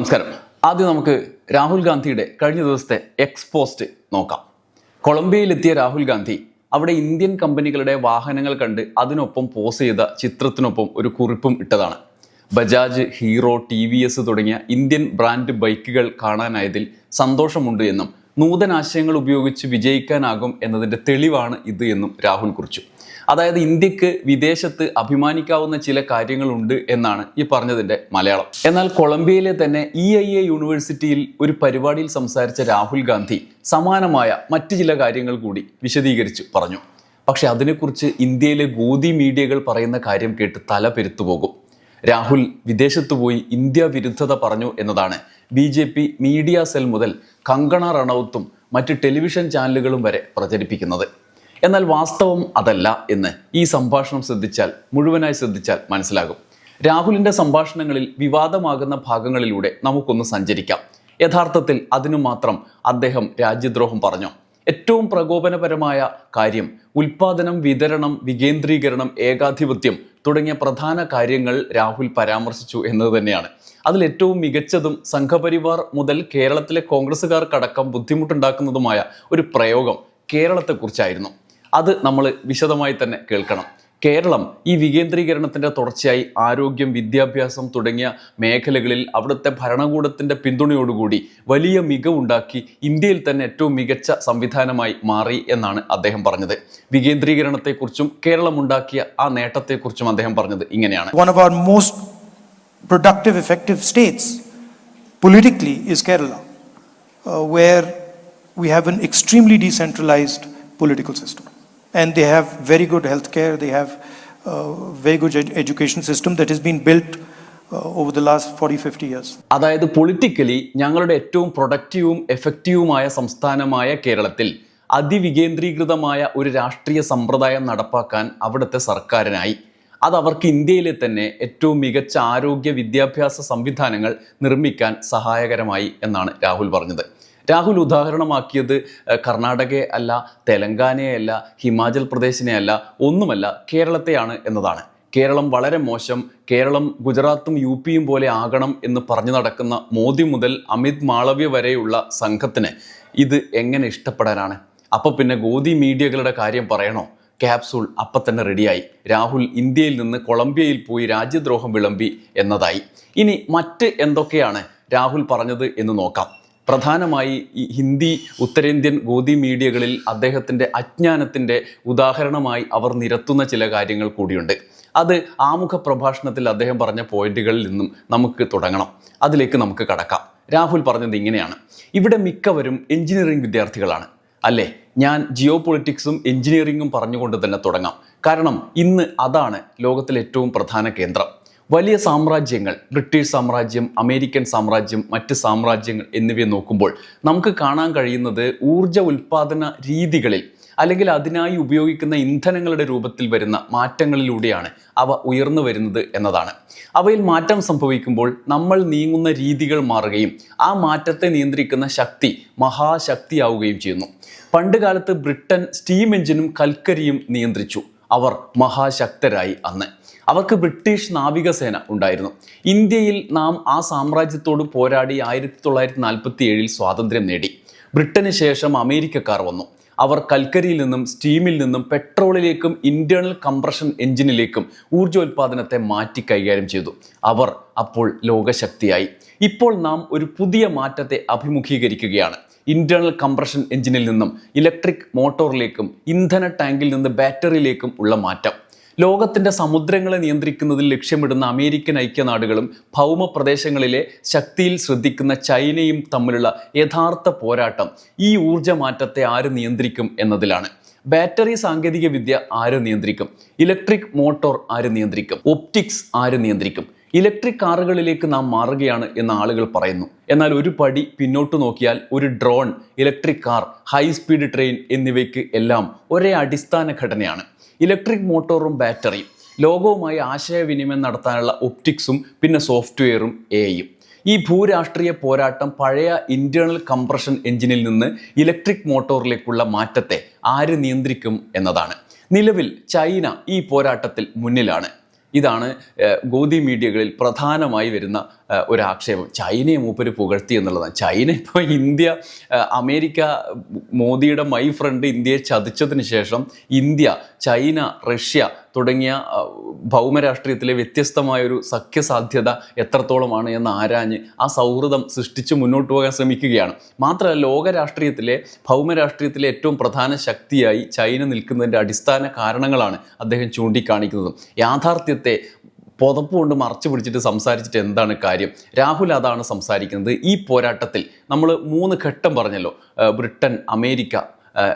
നമസ്കാരം. ആദ്യം നമുക്ക് രാഹുൽ ഗാന്ധിയുടെ കഴിഞ്ഞ ദിവസത്തെ എക്സ്പോസ്റ്റ് നോക്കാം. കൊളംബിയയിലെത്തിയ രാഹുൽ ഗാന്ധി അവിടെ ഇന്ത്യൻ കമ്പനികളുടെ വാഹനങ്ങൾ കണ്ട് അതിനൊപ്പം പോസ് ചെയ്ത ചിത്രത്തിനൊപ്പം ഒരു കുറിപ്പും ഇട്ടതാണ്. Bajaj Hero T V S തുടങ്ങിയ ഇന്ത്യൻ ബ്രാൻഡ് ബൈക്കുകൾ കാണാനായതിൽ സന്തോഷമുണ്ട് എന്നും നൂതനാശയങ്ങൾ ഉപയോഗിച്ച് വിജയിക്കാനാകും എന്നതിന്റെ തെളിവാണ് ഇത് എന്നും രാഹുൽ കുറിച്ചു. അതായത് ഇന്ത്യയ്ക്ക് വിദേശത്ത് അഭിമാനിക്കാവുന്ന ചില കാര്യങ്ങളുണ്ട് എന്നാണ് ഈ പറഞ്ഞതിന്റെ മലയാളം. എന്നാൽ കൊളംബിയയിലെ തന്നെ ഇ ഐ എ യൂണിവേഴ്സിറ്റിയിൽ ഒരു പരിപാടിയിൽ സംസാരിച്ച രാഹുൽ ഗാന്ധി സമാനമായ മറ്റു ചില കാര്യങ്ങൾ കൂടി വിശദീകരിച്ച് പറഞ്ഞു. പക്ഷെ അതിനെക്കുറിച്ച് ഇന്ത്യയിലെ ഗോതി മീഡിയകൾ പറയുന്ന കാര്യം കേട്ട് തല പെരുത്തുപോകും രാഹുൽ വിദേശത്ത് പോയി ഇന്ത്യ വിരുദ്ധത പറഞ്ഞു എന്നതാണ്. B J P media cell മുതൽ കങ്കണ റണൌത്തും മറ്റ് ടെലിവിഷൻ ചാനലുകളും വരെ പ്രചരിപ്പിക്കുന്നത്. എന്നാൽ വാസ്തവം അതല്ല എന്ന് ഈ സംഭാഷണം ശ്രദ്ധിച്ചാൽ മുഴുവനായി ശ്രദ്ധിച്ചാൽ മനസ്സിലാകും. രാഹുലിന്റെ സംഭാഷണങ്ങളിൽ വിവാദമാകുന്ന ഭാഗങ്ങളിലൂടെ നമുക്കൊന്ന് സഞ്ചരിക്കാം. യഥാർത്ഥത്തിൽ അതിനു മാത്രം അദ്ദേഹം രാജ്യദ്രോഹം പറഞ്ഞു. ഏറ്റവും പ്രകോപനപരമായ കാര്യം ഉൽപാദനം വിതരണം വികേന്ദ്രീകരണം ഏകാധിപത്യം തുടങ്ങിയ പ്രധാന കാര്യങ്ങൾ രാഹുൽ പരാമർശിച്ചു എന്നത് തന്നെയാണ്. അതിൽ ഏറ്റവും മികച്ചതും സംഘപരിവാർ മുതൽ കേരളത്തിലെ കോൺഗ്രസ്സുകാർക്കടക്കം ബുദ്ധിമുട്ടുണ്ടാക്കുന്നതുമായ ഒരു പ്രയോഗം കേരളത്തെക്കുറിച്ചായിരുന്നു. അത് നമ്മൾ വിശദമായി തന്നെ കേൾക്കണം. കേരളം ഈ വികേന്ദ്രീകരണത്തിന്റെ തുടർച്ചയായി ആരോഗ്യം വിദ്യാഭ്യാസം തുടങ്ങിയ മേഖലകളിൽ അവിടുത്തെ ഭരണകൂടത്തിന്റെ പിന്തുണയോടുകൂടി വലിയ മികവുണ്ടാക്കി ഇന്ത്യയിൽ തന്നെ ഏറ്റവും മികച്ച സംവിധാനമായി മാറി എന്നാണ് അദ്ദേഹം പറഞ്ഞത് വികേന്ദ്രീകരണത്തെക്കുറിച്ചും കേരളം ഉണ്ടാക്കിയ ആ നേട്ടത്തെക്കുറിച്ചും അദ്ദേഹം പറഞ്ഞത് ഇങ്ങനെയാണ് One of our most productive, effective states politically is Kerala, uh, where we have an extremely decentralized political system. And they have very good healthcare, they have uh, very good ed- education system that has been built uh, over the last 40, 50 years. അതായത് politically ഞങ്ങളുടെ ഏറ്റവും പ്രൊഡക്റ്റീവും എഫക്റ്റീവുമായ സംസ്ഥാനമായ കേരളത്തിൽ അതിവികേന്ദ്രീകൃതമായ ഒരു രാഷ്ട്രീയ സമ്പ്രദായം നടപ്പാക്കാൻ അവിടുത്തെ സർക്കാരിനായി. അത് അവർക്ക് ഇന്ത്യയിലെ തന്നെ ഏറ്റവും മികച്ച ആരോഗ്യ വിദ്യാഭ്യാസ സംവിധാനങ്ങൾ നിർമ്മിക്കാൻ സഹായകരമായി എന്നാണ് രാഹുൽ പറഞ്ഞത്. രാഹുൽ ഉദാഹരണമാക്കിയത് കർണാടകയെ അല്ല തെലങ്കാനയെ അല്ല ഹിമാചൽ പ്രദേശിനെ അല്ല ഒന്നുമല്ല കേരളത്തെയാണ് എന്നതാണ്. കേരളം വളരെ മോശം കേരളം ഗുജറാത്തും യു പിയും പോലെ ആകണം എന്ന് പറഞ്ഞു നടക്കുന്ന മോദി മുതൽ അമിത് മാളവ്യ വരെയുള്ള സംഘത്തിന് ഇത് എങ്ങനെ ഇഷ്ടപ്പെടാനാണ്? അപ്പോൾ പിന്നെ ഗോദി മീഡിയകളുടെ കാര്യം പറയണോ? ക്യാപ്സൂൾ അപ്പം തന്നെ റെഡിയായി. രാഹുൽ ഇന്ത്യയിൽ നിന്ന് കൊളംബിയയിൽ പോയി രാജ്യദ്രോഹം വിളമ്പി എന്നതായി. ഇനി മറ്റ് എന്തൊക്കെയാണ് രാഹുൽ പറഞ്ഞത് എന്ന് നോക്കാം. പ്രധാനമായി ഈ ഹിന്ദി ഉത്തരേന്ത്യൻ ഗോതി മീഡിയകളിൽ അദ്ദേഹത്തിന്റെ അജ്ഞാനത്തിന്റെ ഉദാഹരണമായി അവർ നിരത്തുന്ന ചില കാര്യങ്ങൾ കൂടിയുണ്ട്. അത് ആമുഖ പ്രഭാഷണത്തിൽ അദ്ദേഹം പറഞ്ഞ പോയിന്റുകളിൽ നിന്നും നമുക്ക് തുടങ്ങണം. അതിലേക്ക് നമുക്ക് കടക്കാം. രാഹുൽ പറഞ്ഞത് ഇങ്ങനെയാണ്. ഇവിടെ മിക്കവരും എഞ്ചിനീയറിംഗ് വിദ്യാർത്ഥികളാണ്. അല്ലേ? ഞാൻ ജിയോ പൊളിറ്റിക്സും എഞ്ചിനീയറിംഗും പറഞ്ഞുകൊണ്ട് തന്നെ തുടങ്ങാം. കാരണം ഇന്ന് അതാണ് ലോകത്തിലെ ഏറ്റവും പ്രധാന കേന്ദ്രം. വലിയ സാമ്രാജ്യങ്ങൾ ബ്രിട്ടീഷ് സാമ്രാജ്യം അമേരിക്കൻ സാമ്രാജ്യം മറ്റ് സാമ്രാജ്യങ്ങൾ എന്നിവയെ നോക്കുമ്പോൾ നമുക്ക് കാണാൻ കഴിയുന്നത് ഊർജ ഉൽപാദന രീതികളിൽ അല്ലെങ്കിൽ അതിനായി ഉപയോഗിക്കുന്ന ഇന്ധനങ്ങളുടെ രൂപത്തിൽ വരുന്ന മാറ്റങ്ങളിലൂടെയാണ് അവ ഉയർന്നു വരുന്നത് എന്നതാണ്. അവയിൽ മാറ്റം സംഭവിക്കുമ്പോൾ നമ്മൾ നീങ്ങുന്ന രീതികൾ മാറുകയും ആ മാറ്റത്തെ നിയന്ത്രിക്കുന്ന ശക്തി മഹാശക്തിയാവുകയും ചെയ്യുന്നു. പണ്ട് കാലത്ത് ബ്രിട്ടൻ സ്റ്റീം എഞ്ചിനും കൽക്കരിയും നിയന്ത്രിച്ചു. അവർ മഹാശക്തരായി അന്ന്. അവർക്ക് ബ്രിട്ടീഷ് നാവികസേന ഉണ്ടായിരുന്നു. ഇന്ത്യയിൽ നാം ആ സാമ്രാജ്യത്തോട് പോരാടി ആയിരത്തി തൊള്ളായിരത്തി നാൽപ്പത്തി ഏഴിൽ സ്വാതന്ത്ര്യം നേടി. ബ്രിട്ടന് ശേഷം അമേരിക്കക്കാർ വന്നു. അവർ കൽക്കരിയിൽ നിന്നും സ്റ്റീമിൽ നിന്നും പെട്രോളിലേക്കും ഇന്റേണൽ കംപ്രഷൻ എഞ്ചിനിലേക്കും ഊർജോൽപാദനത്തെ മാറ്റി കൈകാര്യം ചെയ്തു. അവർ അപ്പോൾ ലോകശക്തിയായി. ഇപ്പോൾ നാം ഒരു പുതിയ മാറ്റത്തെ അഭിമുഖീകരിക്കുകയാണ്. ഇന്റേണൽ കംപ്രഷൻ എഞ്ചിനിൽ നിന്നും ഇലക്ട്രിക് മോട്ടോറിലേക്കും ഇന്ധന ടാങ്കിൽ നിന്ന് ബാറ്ററിയിലേക്കും ഉള്ള മാറ്റം. ലോകത്തിന്റെ സമുദ്രങ്ങളെ നിയന്ത്രിക്കുന്നതിൽ ലക്ഷ്യമിടുന്ന അമേരിക്കൻ ഐക്യനാടുകളും ഭൗമ പ്രദേശങ്ങളിലെ ശക്തിയിൽ ശ്രദ്ധിക്കുന്ന ചൈനയും തമ്മിലുള്ള യഥാർത്ഥ പോരാട്ടം ഈ ഊർജമാറ്റത്തെ ആര് നിയന്ത്രിക്കും എന്നതിലാണ്. ബാറ്ററി സാങ്കേതിക വിദ്യ ആര് നിയന്ത്രിക്കും? ഇലക്ട്രിക് മോട്ടോർ ആര് നിയന്ത്രിക്കും? ഒപ്റ്റിക്സ് ആര് നിയന്ത്രിക്കും? ഇലക്ട്രിക് കാറുകളിലേക്ക് നാം മാറുകയാണ് എന്ന് ആളുകൾ പറയുന്നു. എന്നാൽ ഒരു പടി പിന്നോട്ട് നോക്കിയാൽ ഒരു drone electric car high speed train എന്നിവയ്ക്ക് എല്ലാം ഒരേ അടിസ്ഥാന ഘടനയാണ്. ഇലക്ട്രിക് മോട്ടോറും ബാറ്ററിയും ലോകവുമായി ആശയവിനിമയം നടത്താനുള്ള ഒപ്റ്റിക്സും പിന്നെ സോഫ്റ്റ്വെയറും എയും ഈ ഭൂരാഷ്ട്രീയ പോരാട്ടം പഴയ ഇന്റേണൽ കംപ്രഷൻ എഞ്ചിനിൽ നിന്ന് ഇലക്ട്രിക് മോട്ടോറിലേക്കുള്ള മാറ്റത്തെ ആര് നിയന്ത്രിക്കും എന്നതാണ്. നിലവിൽ ചൈന ഈ പോരാട്ടത്തിൽ മുന്നിലാണ്. ഇതാണ് ഗോതി മീഡിയകളിൽ പ്രധാനമായി വരുന്ന ഒരു ആക്ഷേപം. ചൈനയെ മൂപ്പര് പുകഴ്ത്തി എന്നുള്ളതാണ്. ചൈന ഇപ്പോൾ ഇന്ത്യ അമേരിക്ക മോദിയുടെ മൈ ഫ്രണ്ട് ഇന്ത്യയെ ചതിച്ചതിന് ശേഷം ഇന്ത്യ ചൈന റഷ്യ തുടങ്ങിയ ഭൗമരാഷ്ട്രീയത്തിലെ വ്യത്യസ്തമായൊരു സഖ്യസാധ്യത എത്രത്തോളമാണ് എന്ന് ആരാഞ്ഞ് ആ സൗഹൃദം സൃഷ്ടിച്ച് മുന്നോട്ട് പോകാൻ ശ്രമിക്കുകയാണ്. മാത്രമല്ല ലോകരാഷ്ട്രീയത്തിലെ ഭൗമരാഷ്ട്രീയത്തിലെ ഏറ്റവും പ്രധാന ശക്തിയായി ചൈന നിൽക്കുന്നതിന്റെ അടിസ്ഥാന കാരണങ്ങളാണ് അദ്ദേഹം ചൂണ്ടിക്കാണിക്കുന്നത്. യാഥാർത്ഥ്യത്തെ പുതപ്പ് കൊണ്ട് മറച്ചു പിടിച്ചിട്ട് സംസാരിച്ചിട്ട് എന്താണ് കാര്യം? രാഹുൽ അതാണ് സംസാരിക്കുന്നത്. ഈ പോരാട്ടത്തിൽ നമ്മൾ മൂന്ന് ഘട്ടം പറഞ്ഞല്ലോ. ബ്രിട്ടൻ അമേരിക്ക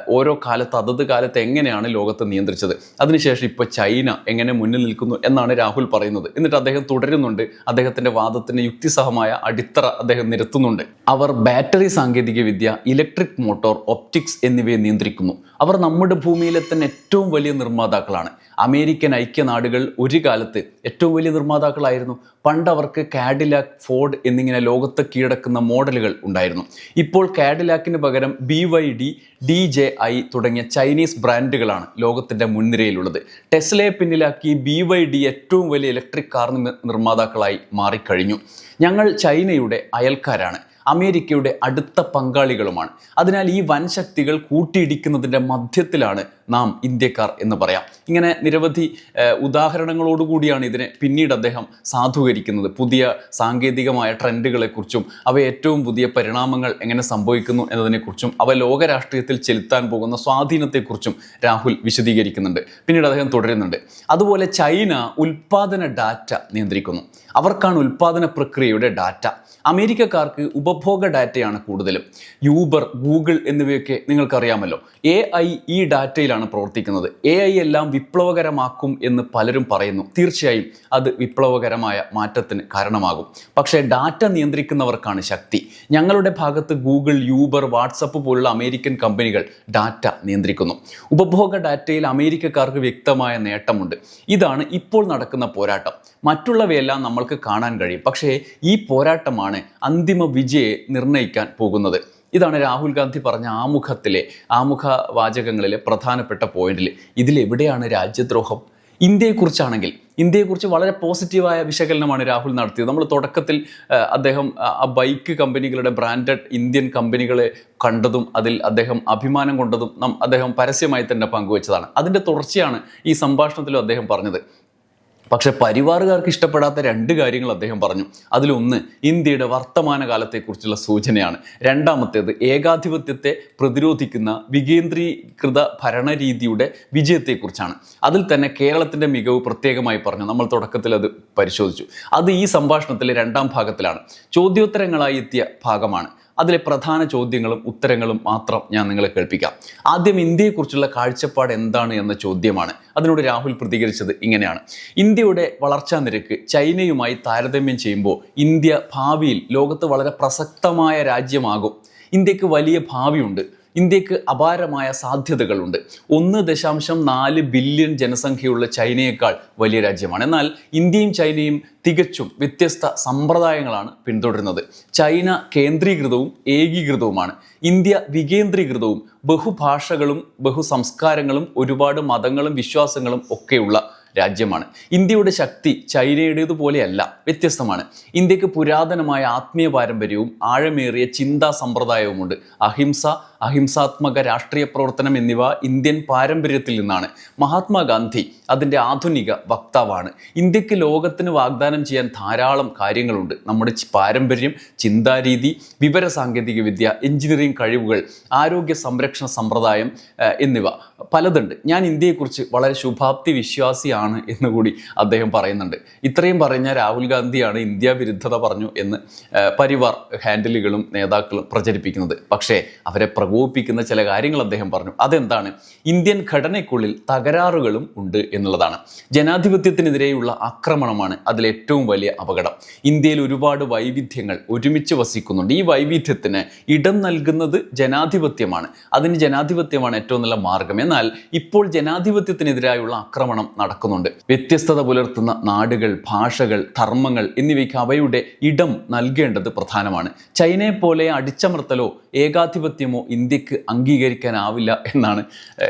ഓരോ കാലത്ത് അതത് കാലത്ത് എങ്ങനെയാണ് ലോകത്തെ നിയന്ത്രിച്ചത്? അതിനുശേഷം ഇപ്പോൾ ചൈന എങ്ങനെ മുന്നിൽ നിൽക്കുന്നു എന്നാണ് രാഹുൽ പറയുന്നത്. എന്നിട്ട് അദ്ദേഹം തുടരുന്നുണ്ട്. അദ്ദേഹത്തിന്റെ വാദത്തിന് യുക്തിസഹമായ അടിത്തറ അദ്ദേഹം നിരത്തുന്നുണ്ട്. അവർ ബാറ്ററി സാങ്കേതികവിദ്യ ഇലക്ട്രിക് മോട്ടോർ ഒപ്റ്റിക്സ് എന്നിവയെ നിയന്ത്രിക്കുന്നു. അവർ നമ്മുടെ ഭൂമിയിലെ തന്നെ ഏറ്റവും വലിയ നിർമ്മാതാക്കളാണ്. അമേരിക്കൻ ഐക്യനാടുകൾ ഒരു കാലത്ത് ഏറ്റവും വലിയ നിർമ്മാതാക്കളായിരുന്നു. പണ്ട് അവർക്ക് കാഡിലാക്ക് ഫോർഡ് എന്നിങ്ങനെ ലോകത്ത് കീഴടക്കുന്ന മോഡലുകൾ ഉണ്ടായിരുന്നു. ഇപ്പോൾ കാഡിലാക്കിന് പകരം B Y D D J I തുടങ്ങിയ ചൈനീസ് ബ്രാൻഡുകളാണ് ലോകത്തിന്റെ മുൻനിരയിലുള്ളത്. ടെസ്ലയെ പിന്നിലാക്കി ബി വൈ ഡി ഏറ്റവും വലിയ ഇലക്ട്രിക് കാർ നിർമ്മ- നിർമ്മാതാക്കളായി മാറിക്കഴിഞ്ഞു. ഞങ്ങൾ ചൈനയുടെ അയൽക്കാരാണ്. അമേരിക്കയുടെ അടുത്ത പങ്കാളികളുമാണ്. അതിനാൽ ഈ വൻ ശക്തികൾ കൂട്ടിയിടിക്കുന്നതിന്റെ മധ്യത്തിലാണ് നാം ഇന്ത്യക്കാർ എന്ന് പറയാം. ഇങ്ങനെ നിരവധി ഉദാഹരണങ്ങളോടുകൂടിയാണ് ഇതിനെ പിന്നീട് അദ്ദേഹം സാധൂകരിക്കുന്നത്. പുതിയ സാങ്കേതികമായ ട്രെൻഡുകളെക്കുറിച്ചും അവ ഏറ്റവും പുതിയ പരിണാമങ്ങൾ എങ്ങനെ സംഭവിക്കുന്നു എന്നതിനെക്കുറിച്ചും അവ ലോകരാഷ്ട്രീയത്തിൽ ചെലുത്താൻ പോകുന്ന സ്വാധീനത്തെക്കുറിച്ചും രാഹുൽ വിശദീകരിക്കുന്നുണ്ട്. പിന്നീട് അദ്ദേഹം തുടരുന്നുണ്ട്. അതുപോലെ ചൈന ഉൽപാദന ഡാറ്റ നിയന്ത്രിക്കുന്നു. അവർക്കാണ് ഉൽപാദന പ്രക്രിയയുടെ ഡാറ്റ. അമേരിക്കക്കാർക്ക് ഉപഭോഗ ഡാറ്റയാണ് കൂടുതലും. യൂബർ ഗൂഗിൾ എന്നിവയൊക്കെ നിങ്ങൾക്കറിയാമല്ലോ. എ ഐ ഈ ഡാറ്റയിലാണ് പ്രവർത്തിക്കുന്നത്. എ ഐ എല്ലാം വിപ്ലവകരമാക്കും എന്ന് പലരും പറയുന്നു. തീർച്ചയായും അത് വിപ്ലവകരമായ മാറ്റത്തിന് കാരണമാകും. പക്ഷേ ഡാറ്റ നിയന്ത്രിക്കുന്നവർക്കാണ് ശക്തി. ഞങ്ങളുടെ ഭാഗത്ത് ഗൂഗിൾ യൂബർ വാട്സപ്പ് പോലുള്ള അമേരിക്കൻ കമ്പനികൾ ഡാറ്റ നിയന്ത്രിക്കുന്നു. ഉപഭോഗ ഡാറ്റയിൽ അമേരിക്കക്കാർക്ക് വ്യക്തമായ നേട്ടമുണ്ട്. ഇതാണ് ഇപ്പോൾ നടക്കുന്ന പോരാട്ടം. മറ്റുള്ളവയെല്ലാം നമ്മൾക്ക് കാണാൻ കഴിയും. പക്ഷേ ഈ പോരാട്ടമാണ് അന്തിമ വിജയെ നിർണയിക്കാൻ പോകുന്നത്. ഇതാണ് രാഹുൽ ഗാന്ധി പറഞ്ഞ ആമുഖത്തിലെ ആമുഖ വാചകങ്ങളിലെ പ്രധാനപ്പെട്ട പോയിന്റിൽ ഇതിലെവിടെയാണ് രാജ്യദ്രോഹം? ഇന്ത്യയെക്കുറിച്ചാണെങ്കിൽ ഇന്ത്യയെക്കുറിച്ച് വളരെ പോസിറ്റീവായ വിശകലനമാണ് രാഹുൽ നടത്തിയത്. നമ്മൾ തുടക്കത്തിൽ അദ്ദേഹം ആ, ബൈക്ക് കമ്പനികളുടെ ബ്രാൻഡഡ് ഇന്ത്യൻ കമ്പനികളെ കണ്ടതും അതിൽ അദ്ദേഹം അഭിമാനം കൊണ്ടതും അദ്ദേഹം പരസ്യമായി തന്നെ പങ്കുവച്ചതാണ്. അതിന്റെ തുടർച്ചയാണ് ഈ സംഭാഷണത്തിലും അദ്ദേഹം പറഞ്ഞത്. പക്ഷെ പരിവാറുകാർക്ക് ഇഷ്ടപ്പെടാത്ത രണ്ട് കാര്യങ്ങൾ അദ്ദേഹം പറഞ്ഞു. അതിലൊന്ന് ഇന്ത്യയുടെ വർത്തമാന കാലത്തെക്കുറിച്ചുള്ള സൂചനയാണ്. രണ്ടാമത്തേത് ഏകാധിപത്യത്തെ പ്രതിരോധിക്കുന്ന വികേന്ദ്രീകൃത ഭരണരീതിയുടെ വിജയത്തെക്കുറിച്ചാണ്. അതിൽ തന്നെ കേരളത്തിന്റെ മികവ് പ്രത്യേകമായി പറഞ്ഞു. നമ്മൾ തുടക്കത്തിൽ അത് പരിശോധിച്ചു. അത് ഈ സംഭാഷണത്തിലെ രണ്ടാം ഭാഗത്തിലാണ്. ചോദ്യോത്തരങ്ങളായി എത്തിയ ഭാഗമാണ്. അതിലെ പ്രധാന ചോദ്യങ്ങളും ഉത്തരങ്ങളും മാത്രം ഞാൻ നിങ്ങളെ കേൾപ്പിക്കാം. ആദ്യം ഇന്ത്യയെക്കുറിച്ചുള്ള കാഴ്ചപ്പാട് എന്താണ് എന്ന ചോദ്യമാണ്. അതിനോട് രാഹുൽ പ്രതികരിച്ചത് ഇങ്ങനെയാണ്. ഇന്ത്യയുടെ വളർച്ചാ നിരക്ക് ചൈനയുമായി താരതമ്യം ചെയ്യുമ്പോൾ ഇന്ത്യ ഭാവിയിൽ ലോകത്ത് വളരെ പ്രസക്തമായ രാജ്യമാകും. ഇന്ത്യയ്ക്ക് വലിയ ഭാവിയുണ്ട്. ഇന്ത്യയ്ക്ക് അപാരമായ സാധ്യതകളുണ്ട്. ഒന്ന് ദശാംശം നാല് ബില്യൺ ജനസംഖ്യയുള്ള ചൈനയേക്കാൾ വലിയ രാജ്യമാണ്. എന്നാൽ ഇന്ത്യയും ചൈനയും തികച്ചും വ്യത്യസ്ത സമ്പ്രദായങ്ങളാണ് പിന്തുടരുന്നത്. ചൈന കേന്ദ്രീകൃതവും ഏകീകൃതവുമാണ്. ഇന്ത്യ വികേന്ദ്രീകൃതവും ബഹുഭാഷകളും ബഹുസംസ്കാരങ്ങളും ഒരുപാട് മതങ്ങളും വിശ്വാസങ്ങളും ഒക്കെയുള്ള രാജ്യമാണ്. ഇന്ത്യയുടെ ശക്തി ചൈനയുടേതുപോലെയല്ല വ്യത്യസ്തമാണ്. ഇന്ത്യയ്ക്ക് പുരാതനമായ ആത്മീയ പാരമ്പര്യവും ആഴമേറിയ ചിന്താ സമ്പ്രദായവുമുണ്ട്. അഹിംസ അഹിംസാത്മക രാഷ്ട്രീയ പ്രവർത്തനം എന്നിവ ഇന്ത്യൻ പാരമ്പര്യത്തിൽ നിന്നാണ്. മഹാത്മാഗാന്ധി അതിന്റെ ആധുനിക വക്താവാണ്. ഇന്ത്യയ്ക്ക് ലോകത്തിന് വാഗ്ദാനം ചെയ്യാൻ ധാരാളം കാര്യങ്ങളുണ്ട്. നമ്മുടെ പാരമ്പര്യം ചിന്താരീതി വിവര സാങ്കേതിക വിദ്യ എഞ്ചിനീയറിംഗ് കഴിവുകൾ ആരോഗ്യ സംരക്ഷണ സമ്പ്രദായം എന്നിവ. പലതുണ്ട്. ഞാൻ ഇന്ത്യയെക്കുറിച്ച് വളരെ ശുഭാപ്തി വിശ്വാസിയാണ് എന്ന് കൂടി അദ്ദേഹം പറയുന്നുണ്ട്. ഇത്രയും പറഞ്ഞ രാഹുൽ ഗാന്ധിയാണ് ഇന്ത്യ വിരുദ്ധത പറഞ്ഞു എന്ന് പരിവാർ ഹാൻഡിലുകളും നേതാക്കളും പ്രചരിപ്പിക്കുന്നത്. പക്ഷേ അവരെ പ്രകോപിപ്പിക്കുന്ന ചില കാര്യങ്ങൾ അദ്ദേഹം പറഞ്ഞു. അതെന്താണ്? ഇന്ത്യൻ ഘടനയ്ക്കുള്ളിൽ തകരാറുകളും ഉണ്ട് എന്നുള്ളതാണ്. ജനാധിപത്യത്തിനെതിരെയുള്ള ആക്രമണമാണ് അതിലേറ്റവും വലിയ അപകടം. ഇന്ത്യയിൽ ഒരുപാട് വൈവിധ്യങ്ങൾ ഒരുമിച്ച് വസിക്കുന്നുണ്ട്. ഈ വൈവിധ്യത്തിന് ഇടം നൽകുന്നത് ജനാധിപത്യമാണ്. അതിന് ജനാധിപത്യമാണ് ഏറ്റവും നല്ല മാർഗം. ഇപ്പോൾ ജനാധിപത്യത്തിനെതിരായുള്ള ആക്രമണം നടക്കുന്നുണ്ട്. വ്യത്യസ്തത പുലർത്തുന്ന നാടുകൾ ഭാഷകൾ ധർമ്മങ്ങൾ എന്നിവയ്ക്ക് അവയുടെ ഇടം നൽകേണ്ടത് പ്രധാനമാണ്. ചൈനയെ പോലെ അടിച്ചമർത്തലോ ഏകാധിപത്യമോ ഇന്ത്യയ്ക്ക് അംഗീകരിക്കാനാവില്ല എന്നാണ്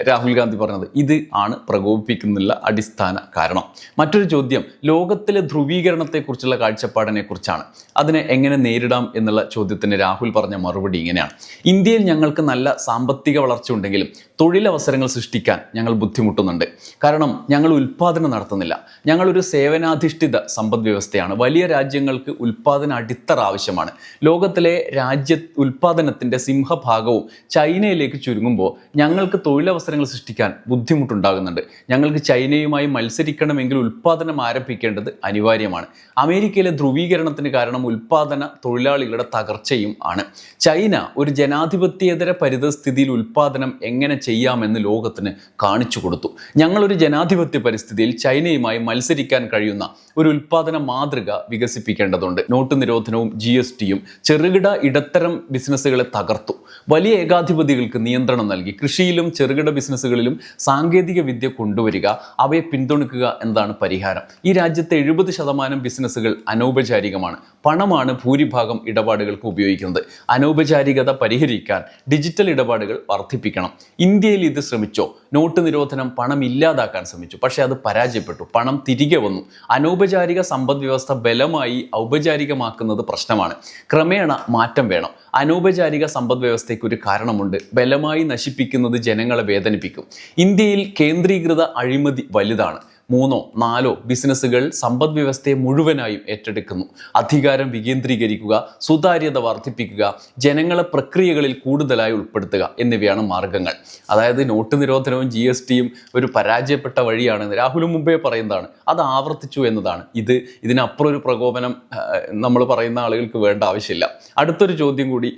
രാഹുൽ ഗാന്ധി പറഞ്ഞത്. ഇത് ആണ് പ്രകോപിപ്പിക്കുന്നുള്ള അടിസ്ഥാന കാരണം. മറ്റൊരു ചോദ്യം ലോകത്തിലെ ധ്രുവീകരണത്തെക്കുറിച്ചുള്ള കാഴ്ചപ്പാടിനെ കുറിച്ചാണ് അതിനെ എങ്ങനെ നേരിടാം എന്നുള്ള ചോദ്യത്തിന് രാഹുൽ പറഞ്ഞ മറുപടി ഇങ്ങനെയാണ്. ഇന്ത്യയിൽ ഞങ്ങൾക്ക് നല്ല സാമ്പത്തിക വളർച്ച ഉണ്ടെങ്കിലും തൊഴിലവസരങ്ങൾ സൃഷ്ടിക്കാൻ ഞങ്ങൾ ബുദ്ധിമുട്ടുന്നുണ്ട്. കാരണം ഞങ്ങൾ ഉൽപ്പാദനം നടത്തുന്നില്ല. ഞങ്ങളൊരു സേവനാധിഷ്ഠിത സമ്പദ് വ്യവസ്ഥയാണ്. വലിയ രാജ്യങ്ങൾക്ക് ഉൽപ്പാദന അടിത്തറ ആവശ്യമാണ്. ലോകത്തിലെ രാജ്യ ഉൽപ്പാദനത്തിന്റെ സിംഹഭാഗവും ചൈനയിലേക്ക് ചുരുങ്ങുമ്പോൾ ഞങ്ങൾക്ക് തൊഴിലവസരങ്ങൾ സൃഷ്ടിക്കാൻ ബുദ്ധിമുട്ടുണ്ടാകുന്നുണ്ട്. ഞങ്ങൾക്ക് ചൈനയുമായി മത്സരിക്കണമെങ്കിൽ ഉൽപ്പാദനം ആരംഭിക്കേണ്ടത് അനിവാര്യമാണ്. അമേരിക്കയിലെ ധ്രുവീകരണത്തിന് കാരണം ഉൽപ്പാദന തൊഴിലാളികളുടെ തകർച്ചയും ആണ്. ചൈന ഒരു ജനാധിപത്യേതര പരിതസ്ഥിതിയിൽ ഉൽപ്പാദനം എങ്ങനെ ചെയ്യാമെന്ന് ലോകത്തിന് കാണിച്ചു കൊടുത്തു. ഞങ്ങളൊരു ജനാധിപത്യ പരിസ്ഥിതിയിൽ ചൈനയുമായി മത്സരിക്കാൻ കഴിയുന്ന ഒരു ഉൽപ്പാദന മാതൃക വികസിപ്പിക്കേണ്ടതുണ്ട്. നോട്ട് നിരോധനവും ജി എസ് ടിയും ചെറുകിട ഇടത്തരം ബിസിനസ്സുകളെ തകർത്തു. വലിയ ഏകാധിപതികൾക്ക് നിയന്ത്രണം നൽകി. കൃഷിയിലും ചെറുകിട ബിസിനസ്സുകളിലും സാങ്കേതിക വിദ്യ കൊണ്ടുവരിക അവയെ പിന്തുണക്കുക എന്നതാണ് പരിഹാരം. ഈ രാജ്യത്തെ എഴുപത് ശതമാനം ബിസിനസ്സുകൾ അനൗപചാരികമാണ്. പണമാണ് ഭൂരിഭാഗം ഇടപാടുകൾക്ക് ഉപയോഗിക്കുന്നത്. അനൗപചാരികത പരിഹരിക്കാൻ ഡിജിറ്റൽ ഇടപാടുകൾ വർദ്ധിപ്പിക്കണം. ഇന്ത്യയിൽ ഇത് ശ്രമിച്ചോ? നോട്ട് നിരോധനം പണം ഇല്ലാതാക്കാൻ ശ്രമിച്ചു. പക്ഷേ അത് പരാജയപ്പെട്ടു. പണം തിരികെ വന്നു. അനൗപചാരിക സമ്പദ് വ്യവസ്ഥ ബലമായി ഔപചാരികമാക്കുന്നത് പ്രശ്നമാണ്. ക്രമേണ മാറ്റം വേണം. അനൗപചാരിക സമ്പദ് വ്യവസ്ഥയ്ക്ക് ഒരു കാരണമുണ്ട്. ബലമായി നശിപ്പിക്കുന്നത് ജനങ്ങളെ വേദനിപ്പിക്കും. ഇന്ത്യയിൽ കേന്ദ്രീകൃത അഴിമതി വലുതാണ്. മൂന്നോ നാലോ ബിസിനസ്സുകൾ സമ്പദ് വ്യവസ്ഥയെ മുഴുവനായും ഏറ്റെടുക്കുന്നു. അധികാരം വികേന്ദ്രീകരിക്കുക സുതാര്യത വർദ്ധിപ്പിക്കുക ജനങ്ങളെ പ്രക്രിയകളിൽ കൂടുതലായി ഉൾപ്പെടുത്തുക എന്നിവയാണ് മാർഗങ്ങൾ. അതായത് നോട്ട് നിരോധനവും ജി എസ് ടിയും ഒരു പരാജയപ്പെട്ട വഴിയാണ് രാഹുലും മുമ്പേ പറയുന്നതാണ്. അത് ആവർത്തിച്ചു എന്നതാണ്. ഇത് ഇതിനപ്പുറം ഒരു പ്രകോപനം നമ്മൾ പറയുന്ന ആളുകൾക്ക് വേണ്ട ആവശ്യമില്ല. അടുത്തൊരു ചോദ്യം കൂടി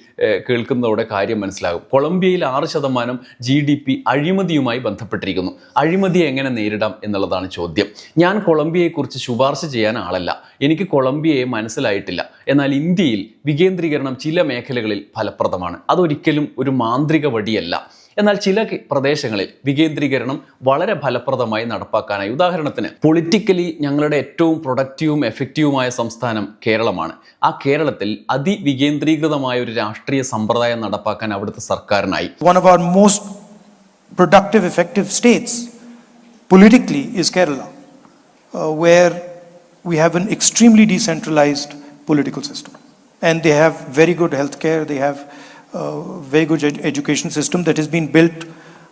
കേൾക്കുന്നതോടെ കാര്യം മനസ്സിലാകും. കൊളംബിയയിൽ ആറ് ശതമാനം ജി ഡി പി അഴിമതിയുമായി ബന്ധപ്പെട്ടിരിക്കുന്നു. അഴിമതിയെ എങ്ങനെ നേരിടാം എന്നുള്ളതാണ് ചോദ്യം. ഞാൻ കൊളംബിയയെക്കുറിച്ച് ശുപാർശ ചെയ്യാൻ ആളല്ല. എനിക്ക് കൊളംബിയയെ മനസ്സിലായിട്ടില്ല. എന്നാൽ ഇന്ത്യയിൽ വികേന്ദ്രീകരണം ചില മേഖലകളിൽ ഫലപ്രദമാണ്. അതൊരിക്കലും ഒരു മാന്ത്രിക വടിയല്ല എന്നാൽ ചില പ്രദേശങ്ങളിൽ വികേന്ദ്രീകരണം വളരെ ഫലപ്രദമായി നടപ്പാക്കാനായി. ഉദാഹരണത്തിന് പൊളിറ്റിക്കലി ഞങ്ങളുടെ ഏറ്റവും പ്രൊഡക്റ്റീവും എഫക്റ്റീവുമായ സംസ്ഥാനം കേരളമാണ്. ആ കേരളത്തിൽ അതിവികേന്ദ്രീകൃതമായ ഒരു രാഷ്ട്രീയ സമ്പ്രദായം നടപ്പാക്കാൻ അവിടുത്തെ സർക്കാരിനായി. One of are most productive effective states politically is Kerala, uh, where we have an extremely decentralized political system. And they have very good healthcare, they have uh, very good ed- education system that has been built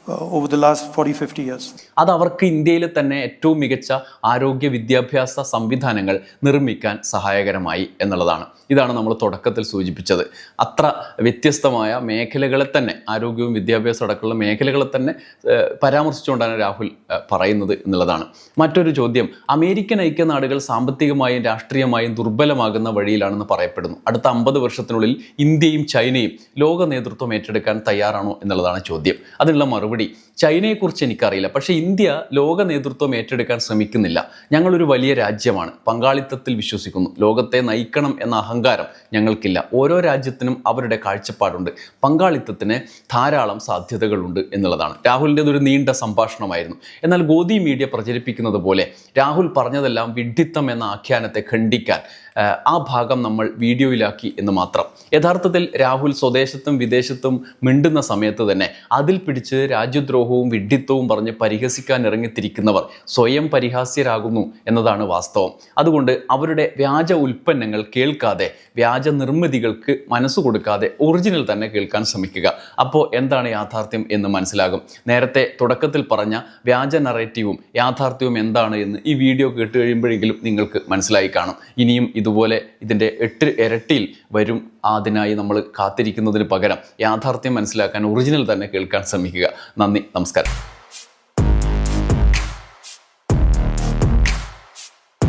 uh, over the last 40, 50 years. അത് അവർക്ക് ഇന്ത്യയിൽ തന്നെ ഏറ്റവും മികച്ച ആരോഗ്യ വിദ്യാഭ്യാസ സംവിധാനങ്ങൾ നിർമ്മിക്കാൻ സഹായകരമായി എന്നുള്ളതാണ് ഇതാണ് നമ്മൾ തുടക്കത്തിൽ സൂചിപ്പിച്ചത്. അത്ര വ്യത്യസ്തമായ മേഖലകളെ തന്നെ ആരോഗ്യവും വിദ്യാഭ്യാസം അടക്കമുള്ള മേഖലകളെ തന്നെ പരാമർശിച്ചുകൊണ്ടാണ് രാഹുൽ പറയുന്നത് എന്നുള്ളതാണ്. മറ്റൊരു ചോദ്യം അമേരിക്കൻ ഐക്യനാടുകൾ സാമ്പത്തികമായും രാഷ്ട്രീയമായും ദുർബലമാകുന്ന വഴിയിലാണെന്ന് പറയപ്പെടുന്നു. അടുത്ത അമ്പത് വർഷത്തിനുള്ളിൽ ഇന്ത്യയും ചൈനയും ലോക നേതൃത്വം ഏറ്റെടുക്കാൻ തയ്യാറാണോ എന്നുള്ളതാണ് ചോദ്യം. അതിനുള്ള മറുപടി ചൈനയെക്കുറിച്ച് എനിക്കറിയില്ല. പക്ഷേ ഇന്ത്യ ലോക നേതൃത്വം ഏറ്റെടുക്കാൻ ശ്രമിക്കുന്നില്ല. ഞങ്ങളൊരു വലിയ രാജ്യമാണ്. പങ്കാളിത്തത്തിൽ വിശ്വസിക്കുന്നു. ലോകത്തെ നയിക്കണം എന്ന അഹങ്കാരം ഞങ്ങൾക്കില്ല. ഓരോ രാജ്യത്തിനും അവരുടെ കാഴ്ചപ്പാടുണ്ട്. പങ്കാളിത്തത്തിന് ധാരാളം സാധ്യതകളുണ്ട് എന്നുള്ളതാണ്. രാഹുലിന്റെ ഒരു നീണ്ട സംഭാഷണമായിരുന്നു. എന്നാൽ ഗോദി മീഡിയ പ്രചരിപ്പിക്കുന്നത് പോലെ രാഹുൽ പറഞ്ഞതെല്ലാം വിഡ്ഢിത്തം എന്ന ആഖ്യാനത്തെ ഖണ്ഡിക്കാൻ ആ, ഭാഗം നമ്മൾ വീഡിയോയിലാക്കി എന്ന് മാത്രം. യഥാർത്ഥത്തിൽ രാഹുൽ സ്വദേശത്തും വിദേശത്തും മിണ്ടുന്ന സമയത്ത് തന്നെ അതിൽ പിടിച്ച് രാജ്യദ്രോഹവും വിഡ്ഢിത്തവും പറഞ്ഞ് പരിഹസിക്കാൻ ഇറങ്ങിത്തിരിക്കുന്നവർ സ്വയം പരിഹാസ്യരാകുന്നു എന്നതാണ് വാസ്തവം. അതുകൊണ്ട് അവരുടെ വ്യാജ ഉൽപ്പന്നങ്ങൾ കേൾക്കാതെ വ്യാജ നിർമ്മിതികൾക്ക് മനസ്സ് കൊടുക്കാതെ ഒറിജിനൽ തന്നെ കേൾക്കാൻ ശ്രമിക്കുക. അപ്പോൾ എന്താണ് യാഥാർത്ഥ്യം എന്ന് മനസ്സിലാകും. നേരത്തെ തുടക്കത്തിൽ പറഞ്ഞ വ്യാജ നറേറ്റീവും യാഥാർത്ഥ്യവും എന്താണ് എന്ന് ഈ വീഡിയോ കേട്ട് കഴിയുമ്പോഴെങ്കിലും നിങ്ങൾക്ക് മനസ്സിലായി കാണും. ഇനിയും ഇതുപോലെ ഇതിന്റെ എട്ട് ഇരട്ടിയിൽ വരും. അതിനായി നമ്മൾ കാത്തിരിക്കുന്നതിന് പകരം യാഥാർത്ഥ്യം മനസ്സിലാക്കാൻ ഒറിജിനൽ തന്നെ കേൾക്കാൻ ശ്രമിക്കുക. നന്ദി നമസ്കാരം.